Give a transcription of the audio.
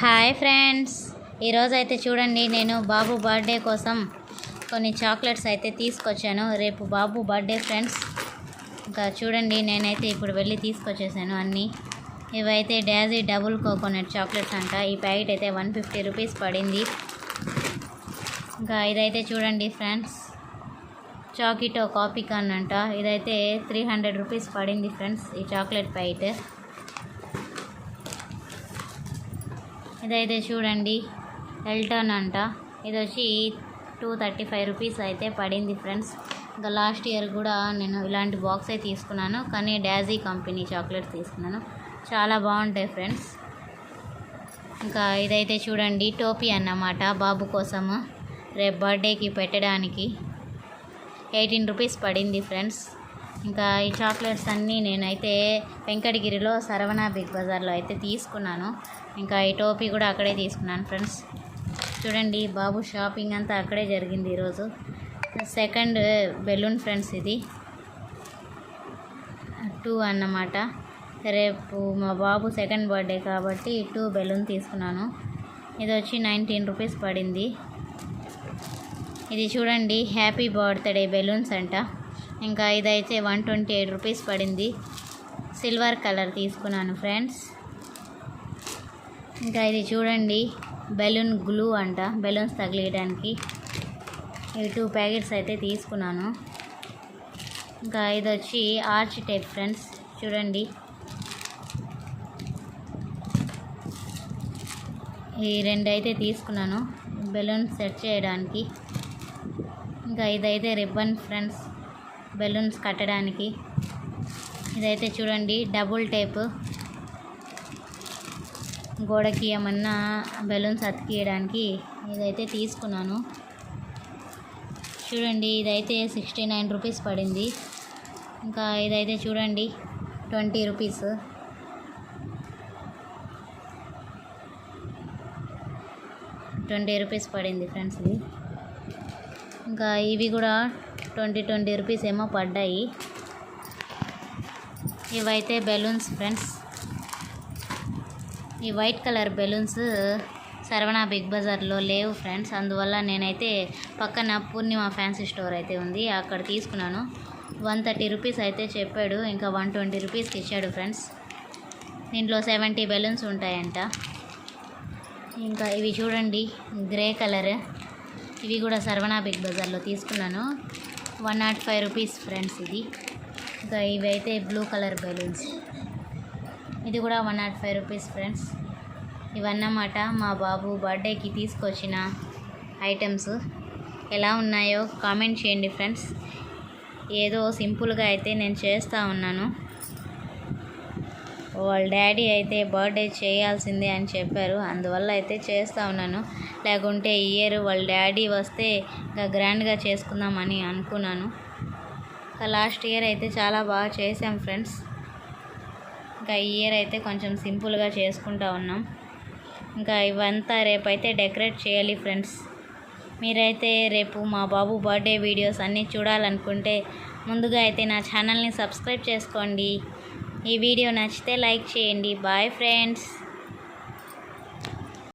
Hi friends. ఈరోజైతే చూడండి నేను బాబు బర్త్డే కోసం కొన్ని చాక్లెట్స్ అయితే తీసుకొచ్చాను. రేపు బాబు బర్త్డే ఫ్రెండ్స్. ఇంకా చూడండి నేనైతే ఇప్పుడు వెళ్ళి తీసుకొచ్చేసాను అన్నీ. ఇవైతే డాజీ డబుల్ కోకోనట్ చాక్లెట్స్ అంట. ఈ ప్యాకెట్ అయితే వన్ ఫిఫ్టీ రూపీస్ పడింది. ఇంకా ఇదైతే చూడండి ఫ్రెండ్స్. చాకిటో కాపీ కాన్ అంట. ఇదైతే త్రీ హండ్రెడ్ రూపీస్ పడింది ఫ్రెండ్స్ ఈ చాక్లెట్ ప్యాకెట్. ఇదైతే చూడండి ఎల్టన్ అంట. ఇది వచ్చి టూ థర్టీ ఫైవ్ రూపీస్ అయితే పడింది ఫ్రెండ్స్ ఇంకా లాస్ట్ ఇయర్ కూడా నేను ఇలాంటి బాక్సే తీసుకున్నాను కానీ డాజీ కంపెనీ చాక్లెట్స్ తీసుకున్నాను. చాలా బాగుంటాయి ఫ్రెండ్స్ ఇంకా ఇదైతే చూడండి టోపీ అన్నమాట బాబు కోసము. రేపు బర్త్డేకి పెట్టడానికి. ఎయిటీన్ రూపీస్ పడింది ఫ్రెండ్స్ ఇంకా ఈ చాక్లెట్స్ అన్నీ నేనైతే వెంకటగిరిలో సరవణ బిగ్ బజార్లో అయితే తీసుకున్నాను. ఇంకా ఈ టోపీ కూడా అక్కడే తీసుకున్నాను ఫ్రెండ్స్. చూడండి బాబు షాపింగ్ అంతా అక్కడే జరిగింది ఈరోజు. సెకండ్ బెలూన్ ఫ్రెండ్స్ ఇది. టూ అన్నమాట. రేపు మా బాబు సెకండ్ బర్త్డే కాబట్టి టూ బెలూన్ తీసుకున్నాను. ఇది వచ్చి నైన్టీన్ రూపీస్ పడింది. ఇది చూడండి హ్యాపీ బర్త్డే బెలూన్స్ అంట. ఇంకా ఇదైతే వన్ ట్వంటీ ఎయిట్ రూపీస్ పడింది. సిల్వర్ కలర్ తీసుకున్నాను ఫ్రెండ్స్ ఇంకా ఇది చూడండి బెలూన్ గ్లూ అంట. బెలూన్స్ తగిలేయడానికి ఇవి టూ ప్యాకెట్స్ అయితే తీసుకున్నాను. ఇంకా ఇది వచ్చి ఆర్చ్ టైప్ ఫ్రెండ్స్ చూడండి. ఈ రెండు అయితే తీసుకున్నాను. బెలూన్ సెట్ చేయడానికి. ఇంకా ఇదైతే రిబ్బన్ ఫ్రెండ్స్ బెలూన్స్ కట్టడానికి. ఇదైతే చూడండి డబుల్ టేప్. గోడకి ఏమన్నా బెలూన్స్ అతికియడానికి ఇదైతే తీసుకున్నాను. చూడండి ఇదైతే సిక్స్టీ నైన్ రూపీస్ పడింది. ఇంకా ఇదైతే చూడండి ట్వంటీ రూపీస్. ట్వంటీ రూపీస్ పడింది ఫ్రెండ్స్ ఇది. ఇంకా ఇవి కూడా ట్వంటీ ట్వంటీ రూపీస్ ఏమో పడ్డాయి. ఇవైతే బెలూన్స్ ఫ్రెండ్స్. ఈ white colour balloons Saravana big బజార్లో లేవు ఫ్రెండ్స్. అందువల్ల నేనైతే పక్కన పూర్ణిమ ఫ్యాన్సీ స్టోర్ అయితే ఉంది. అక్కడ తీసుకున్నాను. వన్ థర్టీ రూపీస్ అయితే చెప్పాడు. ఇంకా వన్ ట్వంటీ రూపీస్కి ఇచ్చాడు ఫ్రెండ్స్. దీంట్లో సెవెంటీ బెలూన్స్ ఉంటాయంట. ఇంకా ఇవి చూడండి గ్రే కలర్. ఇవి కూడా సర్వణ బిగ్ బజార్లో తీసుకున్నాను. One not five rupees friends ఇది. ఇంకా ఇవైతే అయితే బ్లూ కలర్ బెలూన్స్. ఇది కూడా one not five rupees friends. ఇవన్నమాట మా బాబు బర్త్డేకి తీసుకొచ్చిన ఐటమ్స్. ఎలా ఉన్నాయో కామెంట్ చేయండి ఫ్రెండ్స్. ఏదో సింపుల్గా అయితే నేను చేస్తూ ఉన్నాను. వాళ్ళ డాడీ అయితే బర్త్డే చేయాల్సిందే అని చెప్పారు. అందువల్ల అయితే చేస్తూ ఉన్నాను. లేకుంటే ఈ ఇయర్ వాళ్ళ డాడీ వస్తే ఇంకా గ్రాండ్గా చేసుకుందామని అనుకున్నాను. ఇంకా లాస్ట్ ఇయర్ అయితే చాలా బాగా చేసాం ఫ్రెండ్స్. ఇంకా ఈ ఇయర్ అయితే కొంచెం సింపుల్గా చేసుకుంటా ఉన్నాం. ఇంకా ఇవంతా రేపైతే డెకరేట్ చేయాలి ఫ్రెండ్స్. మీరైతే రేపు మా బాబు బర్త్డే వీడియోస్ అన్నీ చూడాలనుకుంటే ముందుగా అయితే నా ఛానల్ని సబ్స్క్రైబ్ చేసుకోండి. ఈ వీడియో నచ్చితే లైక్ చేయండి. Bye friends.